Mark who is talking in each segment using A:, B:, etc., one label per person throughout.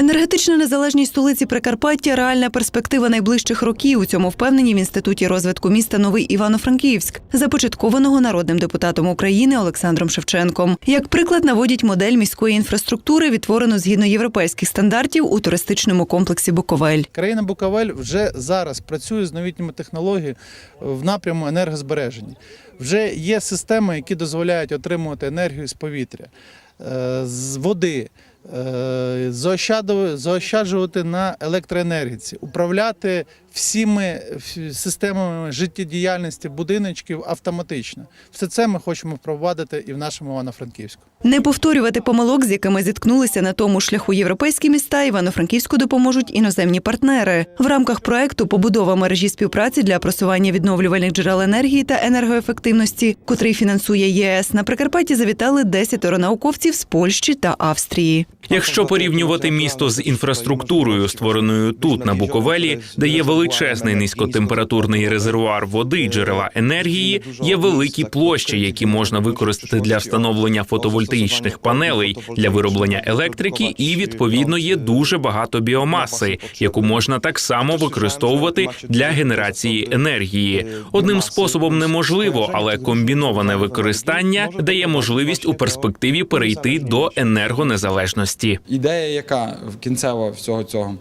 A: Енергетична незалежність столиці Прикарпаття реальна перспектива найближчих років. У цьому впевнені в інституті розвитку міста Новий Івано-Франківськ, започаткованого народним депутатом України Олександром Шевченком. Як приклад наводять модель міської інфраструктури, відтворену згідно європейських стандартів у туристичному комплексі Буковель.
B: Країна Буковель вже зараз працює з новітніми технологіями в напряму енергозбереження. Вже є системи, які дозволяють отримувати енергію з повітря, з води, е, заощаджувати на електроенергіці, управляти всіми системами життєдіяльності будиночків автоматично. Все це ми хочемо впровадити і в нашому Івано-Франківську.
A: Не повторювати помилок, з якими зіткнулися на тому шляху європейські міста, Івано-Франківську допоможуть іноземні партнери. В рамках проекту побудова мережі співпраці для просування відновлювальних джерел енергії та енергоефективності, котрий фінансує ЄС. На Прикарпатті завітали 10 науковців з Польщі та Австрії.
C: Якщо порівнювати місто з інфраструктурою, створеною тут на Буковелі, де є величезний низькотемпературний резервуар води джерела енергії, є великі площі, які можна використати для встановлення фотовольтаїчних панелей для вироблення електрики, і відповідно є дуже багато біомаси, яку можна так само використовувати для генерації енергії. Одним способом неможливо, але комбіноване використання дає можливість у перспективі перейти до енергонезалежності.
D: Ідея, яка в кінцева всього цього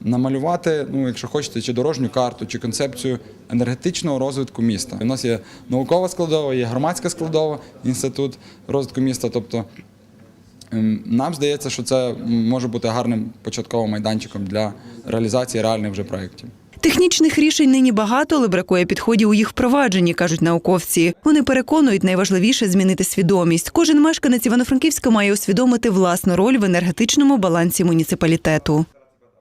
D: намалювати, ну якщо хочете, чи дорожню карту, чи концепцію енергетичного розвитку міста. У нас є наукова складова, є громадська складова, інститут розвитку міста. Тобто ем, нам здається, що це може бути гарним початковим майданчиком для реалізації реальних вже проєктів.
A: Технічних рішень нині багато, але бракує підходів у їх впровадженні, кажуть науковці. Вони переконують, найважливіше змінити свідомість. Кожен мешканець Івано-Франківська має усвідомити власну роль в енергетичному балансі муніципалітету.